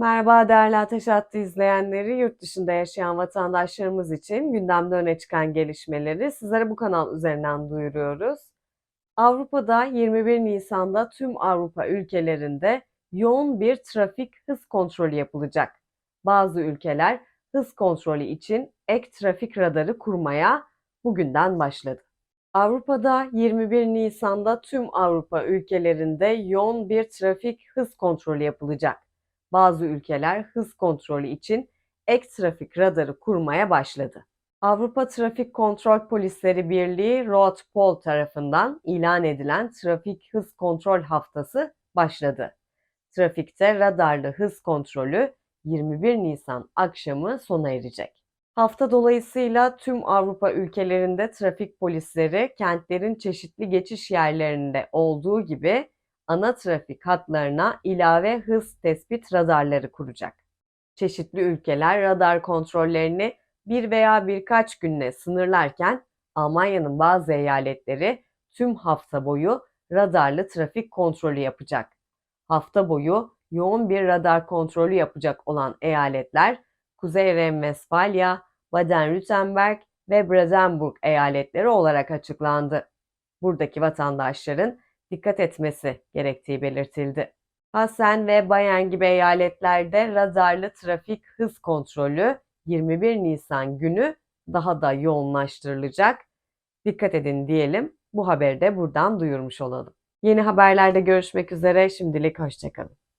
Merhaba değerli Ateş Hattı izleyenleri, yurt dışında yaşayan vatandaşlarımız için gündemde öne çıkan gelişmeleri sizlere bu kanal üzerinden duyuruyoruz. Avrupa'da 21 Nisan'da tüm Avrupa ülkelerinde yoğun bir trafik hız kontrolü yapılacak. Bazı ülkeler hız kontrolü için ek trafik radarı kurmaya bugünden başladı. Avrupa'da 21 Nisan'da tüm Avrupa ülkelerinde yoğun bir trafik hız kontrolü yapılacak. Bazı ülkeler hız kontrolü için ek trafik radarı kurmaya başladı. Avrupa Trafik Kontrol Polisleri Birliği Roadpol tarafından ilan edilen Trafik Hız Kontrol Haftası başladı. Trafikte radarlı hız kontrolü 21 Nisan akşamı sona erecek. Hafta dolayısıyla tüm Avrupa ülkelerinde trafik polisleri kentlerin çeşitli geçiş yerlerinde olduğu gibi ana trafik hatlarına ilave hız tespit radarları kuracak. Çeşitli ülkeler radar kontrollerini bir veya birkaç günle sınırlarken Almanya'nın bazı eyaletleri tüm hafta boyu radarlı trafik kontrolü yapacak. Hafta boyu yoğun bir radar kontrolü yapacak olan eyaletler Kuzey Renvestfalya, Baden-Württemberg ve Brandenburg eyaletleri olarak açıklandı. Buradaki vatandaşların dikkat etmesi gerektiği belirtildi. Hasen ve Bayern gibi eyaletlerde radarlı trafik hız kontrolü 21 Nisan günü daha da yoğunlaştırılacak. Dikkat edin diyelim. Bu haberi de buradan duyurmuş olalım. Yeni haberlerde görüşmek üzere. Şimdilik hoşçakalın.